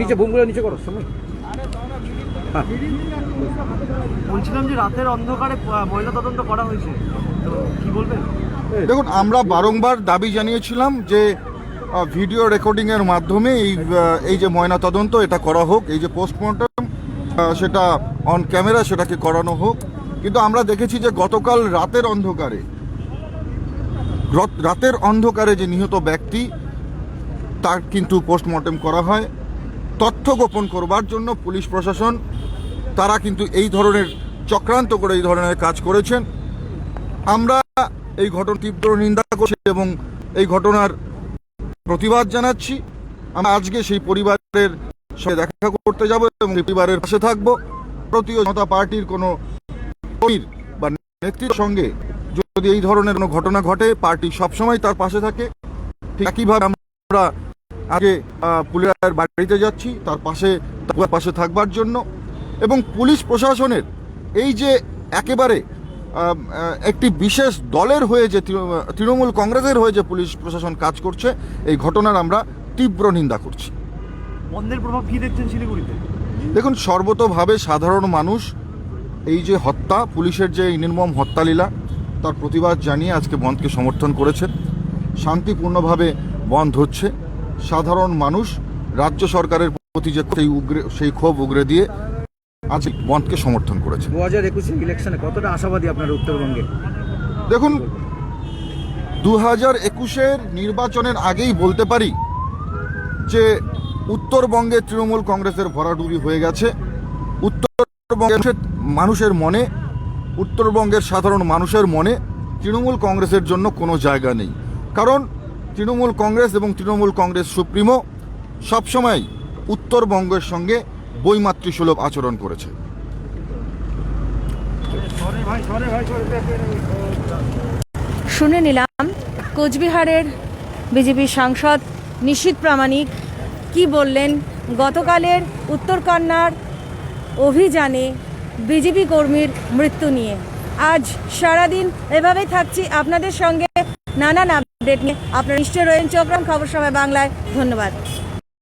নিচে বুমগুলো নিচে করো সময়। বলছিলাম যে রাতের অন্ধকারে ময়না তদন্ত করা হয়েছে। তো কি বলবেন দেখুন আমরা বারংবার দাবি জানিয়েছিলাম যে ভিডিও রেকর্ডিংয়ের মাধ্যমে এই এই যে ময়না তদন্ত এটা করা হোক এই যে পোস্টমর্টম সেটা অন ক্যামেরা সেটাকে করানো হোক। কিন্তু আমরা দেখেছি যে গতকাল রাতের অন্ধকারে রাতের অন্ধকারে যে নিহত ব্যক্তি, তার কিন্তু পোস্টমর্টেম করা হয়। তথ্য গোপন করবার জন্য পুলিশ প্রশাসন, তারা কিন্তু এই ধরনের চক্রান্ত করে এই ধরনের কাজ করেছেন। আমরা এই ঘটনা তীব্র নিন্দা করছি এবং এই ঘটনার প্রতিবাদ জানাচ্ছি। আমরা আজকে সেই পরিবারের সঙ্গে দেখা করতে যাব এবং পরিবারের পাশে থাকব। ভারতীয় জনতা পার্টির কোনো বা নেত্রীর সঙ্গে যদি এই ধরনের কোনো ঘটনা ঘটে পার্টি সবসময় তার পাশে থাকে। ঠিক একইভাবে আমরা আগে আহ, পুলিশের বাড়িতে যাচ্ছি তার পাশে তার পাশে থাকবার জন্য। এবং পুলিশ প্রশাসনের এই যে একেবারে একটি বিশেষ দলের হয়ে যে তৃণমূল কংগ্রেসের হয়ে যে পুলিশ প্রশাসন কাজ করছে এই ঘটনার আমরা তীব্র নিন্দা করছি। বন্ধের প্রভাব কি দেখছেন শিলিগুড়িতে? দেখুন সর্বতভাবে সাধারণ মানুষ এই যে হত্যা পুলিশের যে নির্মম হত্যালীলা তার প্রতিবাদ জানিয়ে আজকে বন্ধকে সমর্থন করেছেন। শান্তিপূর্ণভাবে বন্ধ হচ্ছে। সাধারণ মানুষ রাজ্য সরকারের প্রতি যে সেই উগ্রে সেই ক্ষোভ উগরে দিয়ে আজ বন্ধকে সমর্থন করেছে দু হাজার একুশে ইলেকশনে কতটা আশাবাদী আপনার উত্তরবঙ্গে? দেখুন দু হাজার একুশের নির্বাচনের আগেই বলতে পারি যে উত্তরবঙ্গে তৃণমূল কংগ্রেসের ভরাডুবি হয়ে গেছে। উত্তরবঙ্গের মানুষের মনে উত্তরবঙ্গের সাধারণ মানুষের মনে তৃণমূল কংগ্রেসের জন্য কোনো জায়গা নেই। কারণ তৃণমূল কংগ্রেস এবং তৃণমূল কংগ্রেস সুপ্রিমো সবসময় উত্তরবঙ্গের সঙ্গে বৈমাতৃসুলভ আচরণ করেছে। শুনে নিলাম কোচবিহারের বিজেপি সাংসদ নিশীত প্রামাণিক কি বললেন? গতকালের উত্তরকন্যার অভিযানে বিজেপি কর্মীর মৃত্যু নিয়ে। আজ সারাদিন এভাবেই থাকছি আপনাদের সঙ্গে নানান আপডেট নিয়ে। আপনারা নিশ্চয় রয়েছেন। চক্রাম খবর সময় বাংলায়। ধন্যবাদ।